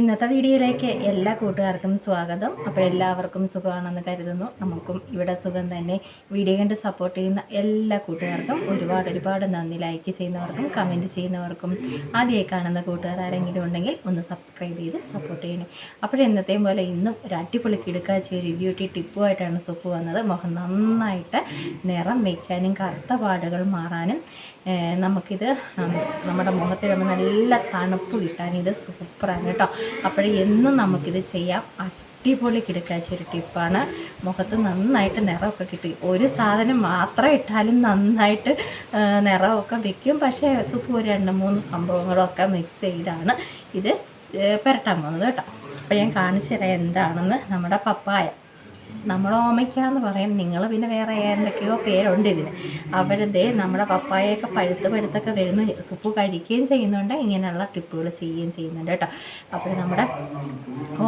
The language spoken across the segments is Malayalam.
ഇന്നത്തെ വീഡിയോയിലേക്ക് എല്ലാ കൂട്ടുകാർക്കും സ്വാഗതം. അപ്പോൾ എല്ലാവർക്കും സുഖമാണെന്ന് കരുതുന്നു. നമുക്കും ഇവിടെ സുഖം തന്നെ. വീഡിയോ കണ്ട് സപ്പോർട്ട് ചെയ്യുന്ന എല്ലാ കൂട്ടുകാർക്കും ഒരുപാട് ഒരുപാട് നന്ദി. ലൈക്ക് ചെയ്യുന്നവർക്കും കമന്റ് ചെയ്യുന്നവർക്കും. ആദ്യമായി കാണുന്ന കൂട്ടുകാർ ആരെങ്കിലും ഉണ്ടെങ്കിൽ ഒന്ന് സബ്സ്ക്രൈബ് ചെയ്ത് സപ്പോർട്ട് ചെയ്യണേ. അപ്പോൾ എന്നത്തെയും പോലെ ഇന്നും ഒരു അടിപൊളി കിടുക്കാച്ചി ഒരു ബ്യൂട്ടി ടിപ്പുമായിട്ടാണ് സൊപ്പ് വന്നത്. മുഖം നന്നായിട്ട് നിറം വയ്ക്കാനും കറുത്ത പാടുകൾ മാറാനും നമുക്കിത് നമ്മുടെ മുഖത്തിടുമ്പോൾ നല്ല തണുപ്പ് കിട്ടാനും ഇത് സൂപ്പറാണ് കേട്ടോ. അപ്പോൾ എന്നും നമുക്കിത് ചെയ്യാം. അടിപൊളി കിടക്കാച്ച ഒരു ടിപ്പാണ്. മുഖത്ത് നന്നായിട്ട് നിറമൊക്കെ കിട്ടി. ഒരു സാധനം മാത്രം ഇട്ടാലും നന്നായിട്ട് നിറമൊക്കെ വെക്കും. പക്ഷേ സുപ്പ് ഒരു രണ്ട് മൂന്ന് സംഭവങ്ങളൊക്കെ മിക്സ് ചെയ്താണ്. ഇത് പുരട്ടാൻ പോകുന്നത് കേട്ടോ. അപ്പോൾ ഞാൻ കാണിച്ചു തരാം എന്താണെന്ന് നമ്മുടെ പപ്പായ. നമ്മൾ ഓമയ്ക്കാന്ന് പറയും. നിങ്ങൾ പിന്നെ വേറെ എന്തൊക്കെയോ പേരുണ്ട് ഇതിന്. അവരതേ നമ്മുടെ പപ്പായൊക്കെ പഴുത്ത് പഴുത്തൊക്കെ വരുന്ന. സുപ്പ് കഴിക്കുകയും ചെയ്യുന്നുണ്ട്. ഇങ്ങനെയുള്ള ടിപ്പുകൾ ചെയ്യുകയും ചെയ്യുന്നുണ്ട് കേട്ടോ. അപ്പോൾ നമ്മുടെ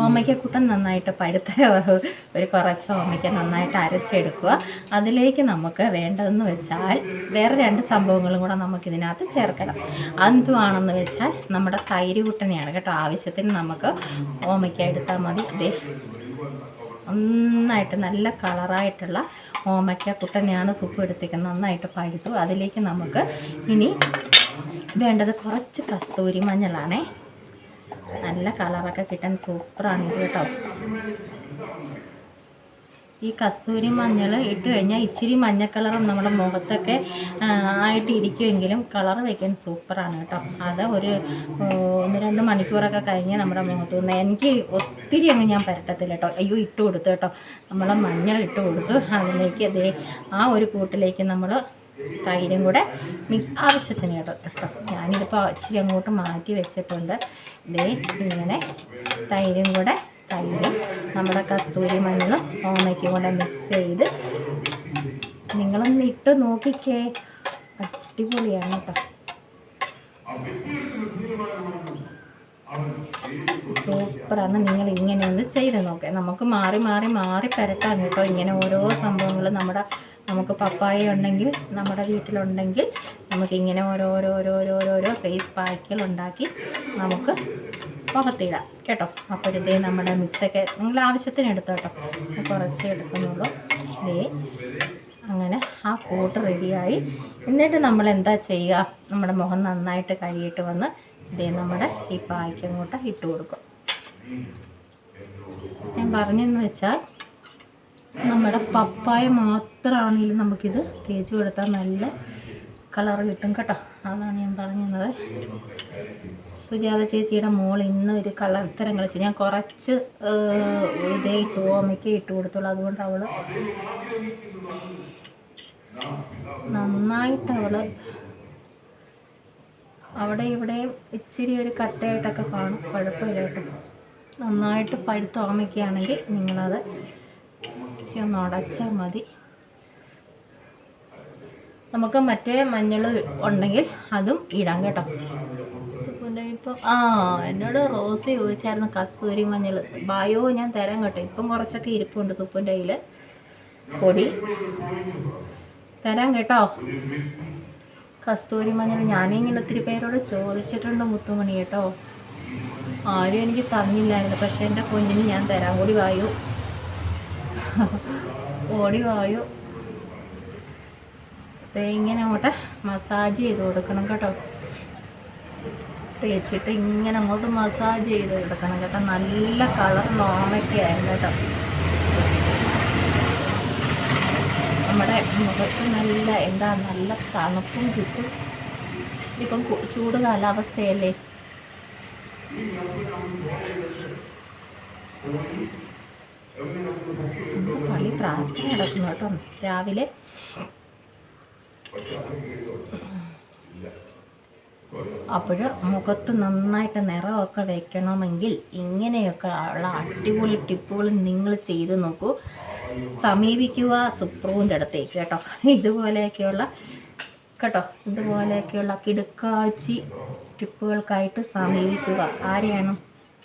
ഓമയ്ക്കക്കൂട്ടം നന്നായിട്ട് പഴുത്ത ഒരു കുറച്ച് ഓമയ്ക്ക നന്നായിട്ട് അരച്ചെടുക്കുക. അതിലേക്ക് നമുക്ക് വേണ്ടതെന്ന് വെച്ചാൽ വേറെ രണ്ട് സംഭവങ്ങളും കൂടെ നമുക്ക് ഇതിനകത്ത് ചേർക്കണം എന്തുവാണെന്ന് വെച്ചാൽ നമ്മുടെ തൈര് കുട്ടനെയാണ് കേട്ടോ. ആവശ്യത്തിന് നമുക്ക് ഓമയ്ക്ക എടുത്താൽ മതി. ഇതേ നന്നായിട്ട് നല്ല കളറായിട്ടുള്ള ഓമയ്ക്ക കുട്ടനെയാണ് സൂപ്പ് എടുത്തേക്കുന്നത് നന്നായിട്ട് പഴുത്തു. അതിലേക്ക് നമുക്ക് ഇനി വേണ്ടത് കുറച്ച് കസ്തൂരി മഞ്ഞളാണേ. നല്ല കളറൊക്കെ കിട്ടാൻ സൂപ്പറാണ് ഇത് കേട്ടോ. ഈ കസ്തൂരി മഞ്ഞൾ ഇട്ട് കഴിഞ്ഞാൽ ഇച്ചിരി മഞ്ഞ കളറും നമ്മുടെ മുഖത്തൊക്കെ ആയിട്ട് ഇരിക്കുമെങ്കിലും കളർ വയ്ക്കാൻ സൂപ്പറാണ് കേട്ടോ. അത് ഒരു ഒന്ന് രണ്ട് മണിക്കൂറൊക്കെ കഴിഞ്ഞ് നമ്മുടെ മുഖത്ത് നിന്ന് എനിക്ക് ഒത്തിരി അങ്ങ് ഞാൻ പരട്ടത്തില്ല കേട്ടോ. അയ്യോ ഇട്ട് കൊടുത്തു കേട്ടോ. നമ്മൾ മഞ്ഞൾ ഇട്ട് കൊടുത്തു അതിലേക്ക് അതേ ആ ഒരു കൂട്ടിലേക്ക് നമ്മൾ തൈരും കൂടെ മിക്സ് ആവശ്യത്തിന് കേട്ടോ കേട്ടോ. ഞാനിതിപ്പോൾ ഇച്ചിരി അങ്ങോട്ട് മാറ്റി വെച്ചിട്ടുണ്ട്. ദേ ഇങ്ങനെ തൈരും കൂടെ തൈരും നമ്മുടെ കസ്തൂരി മഞ്ഞളും ഓമയ്ക്കും കൂടെ മിക്സ് ചെയ്ത് നിങ്ങളൊന്ന് ഇട്ട് നോക്കിക്കേ. അടിപൊളിയാണ് കേട്ടോ. സൂപ്പറാണ്. നിങ്ങൾ ഇങ്ങനെ ഒന്ന് ചെയ്ത് നോക്കുക നമുക്ക് മാറി മാറി മാറി പെരട്ടാൻ കേട്ടോ. ഇങ്ങനെ ഓരോ സംഭവങ്ങൾ നമ്മുടെ നമുക്ക് പപ്പായ ഉണ്ടെങ്കിൽ നമ്മുടെ വീട്ടിലുണ്ടെങ്കിൽ നമുക്കിങ്ങനെ ഇങ്ങനെ ഓരോ ഓരോ ഓരോ ഓരോ ഓരോ ഫേസ് പാക്കുകൾ ഉണ്ടാക്കി നമുക്ക് മുഖത്തിടാം കേട്ടോ? അപ്പോൾ ഇതേ നമ്മുടെ മിക്സൊക്കെ നിങ്ങൾ ആവശ്യത്തിന് എടുത്തോ കേട്ടോ. കുറച്ചേ എടുക്കുന്നുള്ളൂ. ഇതേ അങ്ങനെ ആ കൂട്ട് റെഡിയായി. എന്നിട്ട് നമ്മൾ എന്താ ചെയ്യുക? നമ്മുടെ മുഖം നന്നായിട്ട് കഴുകിയിട്ട് വന്ന് ഇതേ നമ്മുടെ ഈ പായ്ക്ക് അങ്ങോട്ട് ഇട്ട് കൊടുക്കും. ഞാൻ പറഞ്ഞെന്ന് വെച്ചാൽ നമ്മുടെ പപ്പായ മാത്രമാണെങ്കിലും നമുക്കിത് തേച്ച് കൊടുത്താൽ നല്ല കളർ കിട്ടും കേട്ടോ. അതാണ് ഞാൻ പറഞ്ഞത്. സുജാത ചേച്ചിയുടെ മോൾ ഇന്ന് ഒരു കളത്തരം കളിച്ചു. ഞാൻ കുറച്ച് ഇതേ ഇട്ടു ഓമയ്ക്ക് ഇട്ട് കൊടുത്തുള്ളൂ. അതുകൊണ്ട് അവൾ നന്നായിട്ട് അവൾ അവിടെ ഇവിടെയും ഇച്ചിരി ഒരു കട്ടയായിട്ടൊക്കെ കാണും. കുഴപ്പമില്ല കേട്ടോ. നന്നായിട്ട് പഴുത്ത ഓമയ്ക്കാണെങ്കിൽ നിങ്ങളത് ഇച്ചിരി ഒന്ന് ഉടച്ചാൽ മതി. നമുക്ക് മറ്റേ മഞ്ഞൾ ഉണ്ടെങ്കിൽ അതും ഇടാം കേട്ടോ. ഇപ്പോൾ ആ എന്നോട് റോസ് ചോദിച്ചായിരുന്നു കസ്തൂരി മഞ്ഞൾ. ബായോ ഞാൻ തരാം കേട്ടോ. ഇപ്പം കുറച്ചൊക്കെ ഇരിപ്പുണ്ട് സുപ്പുന്റെ കയ്യിൽ പൊടി. തരാം കേട്ടോ. കസ്തൂരി മഞ്ഞൾ. ഞാനിങ്ങനെ ഒത്തിരി പേരോട് ചോദിച്ചിട്ടുണ്ട് മുത്തുമണി കേട്ടോ. ആരും എനിക്ക് തന്നില്ലായിരുന്നു. പക്ഷേ എന്റെ കുഞ്ഞിന് ഞാൻ തരാം. കൂടി വായു. ഓടി വായു. ഇങ്ങനെ അങ്ങോട്ട് മസാജ് ചെയ്ത് കൊടുക്കണം കേട്ടോ. തേച്ചിട്ട് ഇങ്ങനെ അങ്ങോട്ട് മസാജ് ചെയ്ത് കൊടുക്കണം കേട്ടോ. നല്ല കളർ നോമയ്ക്കായിരുന്നു കേട്ടോ. നമ്മുടെ മുഖത്ത് നല്ല എന്താ നല്ല തണുപ്പും കിട്ടും ഇപ്പം ചൂട് കാലാവസ്ഥയല്ലേ? പള്ളി പ്രാർത്ഥന നടക്കുന്നു കേട്ടോ. രാവിലെ അപ്പോൾ മുഖത്ത് നന്നായിട്ട് നിറമൊക്കെ വെക്കണമെങ്കിൽ ഇങ്ങനെയൊക്കെ ഉള്ള അടിപൊളി ടിപ്പുകൾ നിങ്ങൾ ചെയ്ത് നോക്കൂ. സമീപിക്കുക സുപ്രൂവിന്റെ അടുത്തേക്ക് കേട്ടോ. ഇതുപോലെയൊക്കെയുള്ള കേട്ടോ ഇതുപോലെയൊക്കെയുള്ള കിടുക്കാഴ്ച ടിപ്പുകൾക്കായിട്ട് സമീപിക്കുക. ആരെയാണ്?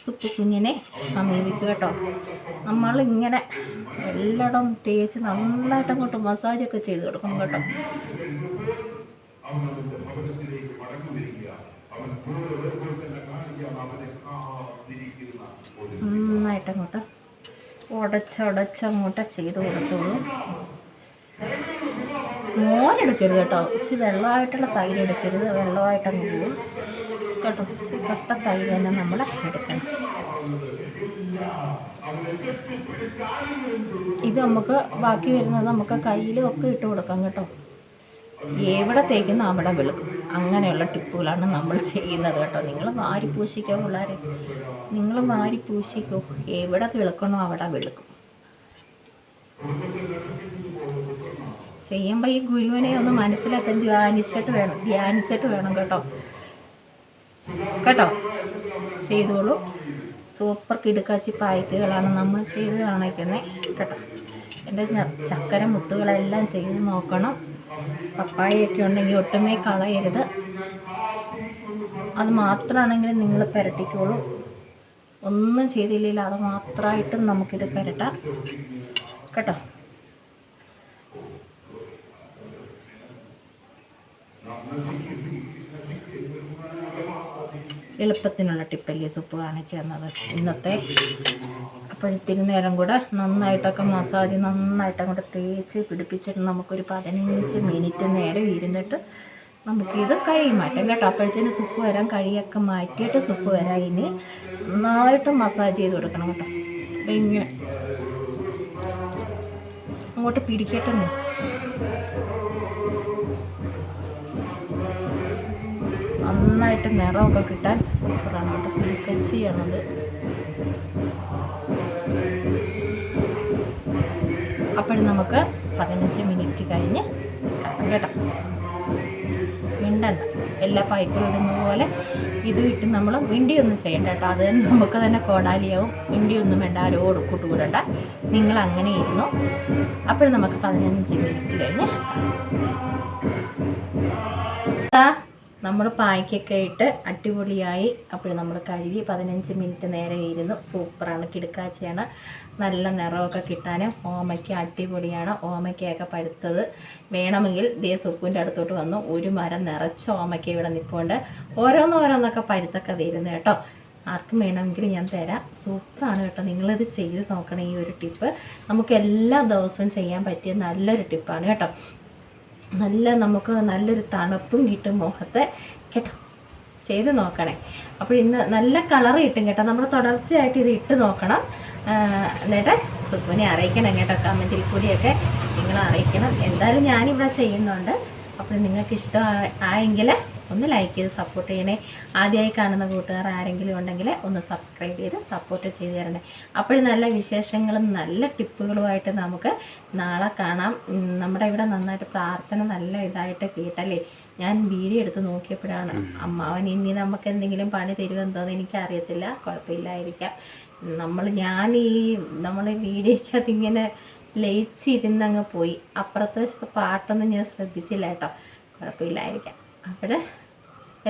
സുപ്പ് കുഞ്ഞിനെ സമീപിക്കുക കേട്ടോ. നമ്മളിങ്ങനെ എല്ലായിടം തേച്ച് നന്നായിട്ട് അങ്ങോട്ട് മസാജൊക്കെ ചെയ്ത് കൊടുക്കണം കേട്ടോ. നന്നായിട്ട് അങ്ങോട്ട് ഉടച്ചുടച്ച് അങ്ങോട്ട് ചെയ്ത് കൊടുത്തോളൂ. മോരെടുക്കരുത് കേട്ടോ. ഇച്ചിരി വെള്ളമായിട്ടുള്ള തൈര് എടുക്കരുത്. വെള്ളമായിട്ടങ്ങ് പോകും. കേട്ടോ. കട്ട തൈര് തന്നെ നമ്മൾ എടുക്കണം. ഇത് നമുക്ക് ബാക്കി വരുന്നത് നമുക്ക് കയ്യിലും ഒക്കെ ഇട്ട് കൊടുക്കാം കേട്ടോ. എവിടെ തേക്കുന്ന അവിടെ വെളുക്കും. അങ്ങനെയുള്ള ടിപ്പുകളാണ് നമ്മൾ ചെയ്യുന്നത് കേട്ടോ. നിങ്ങൾ വാരി പൂശിക്കോ പിള്ളേരെ? നിങ്ങൾ വാരി പൂശിക്കോ? എവിടെ വെളുക്കണോ അവിടെ വെളുക്കും. ചെയ്യുമ്പോൾ ഈ ഗുരുവിനെ ഒന്ന് മനസ്സിലാക്കാൻ ധ്യാനിച്ചിട്ട് വേണം. ധ്യാനിച്ചിട്ട് വേണം കേട്ടോ. കേട്ടോ? ചെയ്തോളൂ. സൂപ്പർ കിടുക്കാച്ചി പായ്ക്കുകളാണ് നമ്മൾ ചെയ്ത് കാണിക്കുന്നത് കേട്ടോ? എന്റെ ചക്കര മുത്തുകളെല്ലാം ചെയ്ത് നോക്കണം. പപ്പായയൊക്കെ ഉണ്ടെങ്കിൽ ഒട്ടുമേ കളയരുത്. അത് മാത്രമാണെങ്കിൽ നിങ്ങൾ പുരട്ടിക്കോളൂ. ഒന്നും ചെയ്തില്ലെങ്കിൽ അത് മാത്രമായിട്ടും നമുക്കിത് പുരട്ടാം. കേട്ടോ? എളുപ്പത്തിനുള്ള ടിപ്പല്ലേ സൂപ്പ് കാണിച്ചു തന്നത് ഇന്നത്തെ അപ്പോൾ ഇത്തിരി നേരം കൂടെ നന്നായിട്ടൊക്കെ മസാജ് നന്നായിട്ട് അങ്ങോട്ട് തേച്ച് പിടിപ്പിച്ചിട്ട് നമുക്കൊരു പതിനഞ്ച് മിനിറ്റ് നേരം ഇരുന്നിട്ട് നമുക്കിത് കഴിയും. മാറ്റാം കേട്ടോ. അപ്പോഴത്തേന് സുപ്പ് വരാൻ കഴിയൊക്കെ മാറ്റിയിട്ട് സുപ്പ് വരാം ഇനി നന്നായിട്ട് മസാജ് ചെയ്ത് കൊടുക്കണം കേട്ടോ. ഇങ്ങനെ. അങ്ങോട്ട് പിടിക്കട്ടെ നന്നായിട്ട് നിറമൊക്കെ കിട്ടാൻ സൂപ്പറാണ് കേട്ടോ. പുലിക്കച്ചിയാണത് അപ്പോഴും നമുക്ക് പതിനഞ്ച് മിനിറ്റ് കഴിഞ്ഞ് കേട്ടോ. മിണ്ടണ്ട. എല്ലാ പൈക്കും ഇടുന്ന പോലെ ഇത് ഇട്ട് നമ്മൾ വിണ്ടിയൊന്നും ചെയ്യണ്ട കേട്ടോ. അത് നമുക്ക് തന്നെ കോടാലിയാവും. വിണ്ടിയൊന്നും വേണ്ട. ആരോട് കൂട്ടുകൂടണ്ട നിങ്ങൾ അങ്ങനെ ഇരുന്നു. അപ്പോഴും നമുക്ക് പതിനഞ്ച് മിനിറ്റ് കഴിഞ്ഞ് നമ്മൾ പായ്ക്കൊക്കെ ഇട്ട് അടിപൊളിയായി. അപ്പോൾ നമ്മൾ കഴുകി പതിനഞ്ച് മിനിറ്റ് നേരെ ഇരുന്നു. സൂപ്പറാണ്. കിടക്കാച്ചയാണ്. നല്ല നിറമൊക്കെ കിട്ടാനും ഓമയ്ക്ക അടിപൊളിയാണ്. ഓമയ്ക്കയൊക്കെ പഴുത്തത്. വേണമെങ്കിൽ ദേ സൂപ്പിന്റെ അടുത്തോട്ട് വന്നു. ഒരു മരം നിറച്ച് ഓമയ്ക്ക ഇവിടെ നിൽപ്പുണ്ട് ഓരോന്നോരോന്നൊക്കെ പഴുത്തൊക്കെ വരുന്നു കേട്ടോ. ആർക്കും വേണമെങ്കിൽ ഞാൻ തരാം. സൂപ്പറാണ് കേട്ടോ. നിങ്ങളിത് ചെയ്ത് നോക്കണം ഈ ഒരു ടിപ്പ്. നമുക്ക് എല്ലാ ദിവസവും ചെയ്യാൻ പറ്റിയ നല്ലൊരു ടിപ്പാണ് കേട്ടോ. നല്ല നമുക്ക് നല്ലൊരു തണുപ്പും കിട്ടും മുഖത്തെ. കേട്ടോ? ചെയ്ത് നോക്കണേ. അപ്പോൾ ഇന്ന് നല്ല കളർ കിട്ടും കേട്ടോ. നമ്മൾ തുടർച്ചയായിട്ട് ഇത് ഇട്ട് നോക്കണം. എന്നിട്ട് സുഖനെ അറിയിക്കണം കേട്ടോ. കമന്റിൽ കൂടിയൊക്കെ നിങ്ങൾ അറിയിക്കണം. എന്തായാലും ഞാനിവിടെ ചെയ്യുന്നുണ്ട്. അപ്പോൾ നിങ്ങൾക്ക് ഇഷ്ടം ആയെങ്കിൽ ഒന്ന് ലൈക്ക് ചെയ്ത് സപ്പോർട്ട് ചെയ്യണേ. ആദ്യമായി കാണുന്ന കൂട്ടുകാർ ആരെങ്കിലും ഉണ്ടെങ്കിൽ ഒന്ന് സബ്സ്ക്രൈബ് ചെയ്ത് സപ്പോർട്ട് ചെയ്ത് തരണേ. അപ്പോഴും നല്ല വിശേഷങ്ങളും നല്ല ടിപ്പുകളുമായിട്ട് നമുക്ക് നാളെ കാണാം. നമ്മുടെ ഇവിടെ നന്നായിട്ട് പ്രാർത്ഥന നല്ല ഇതായിട്ട് കേട്ടല്ലേ? ഞാൻ വീഡിയോ എടുത്ത് നോക്കിയപ്പോഴാണ്. അമ്മാവൻ ഇനി നമുക്ക് എന്തെങ്കിലും പണി തരുമെന്തോന്ന് എനിക്കറിയത്തില്ല. കുഴപ്പമില്ലായിരിക്കാം. നമ്മൾ ഞാൻ ഈ നമ്മൾ വീഡിയോയ്ക്കകത്ത് ഇങ്ങനെ ലയിച്ചിരുന്നങ്ങ് പോയി. അപ്പുറത്തെ പാട്ടൊന്നും ഞാൻ ശ്രദ്ധിച്ചില്ല കേട്ടോ. കുഴപ്പമില്ലായിരിക്കാം. അപ്പോൾ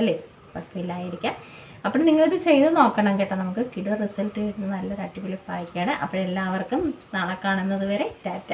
അല്ലേ? കുഴപ്പമില്ലായിരിക്കാം അപ്പോൾ നിങ്ങളിത് ചെയ്ത് നോക്കണം കേട്ടോ. നമുക്ക് കിടു റിസൾട്ട് കിട്ടുന്ന നല്ലൊരു അടിപൊളി പായ്ക്കാണ് അപ്പോൾ എല്ലാവർക്കും നാളെ കാണുന്നത് വരെ ടാറ്റ.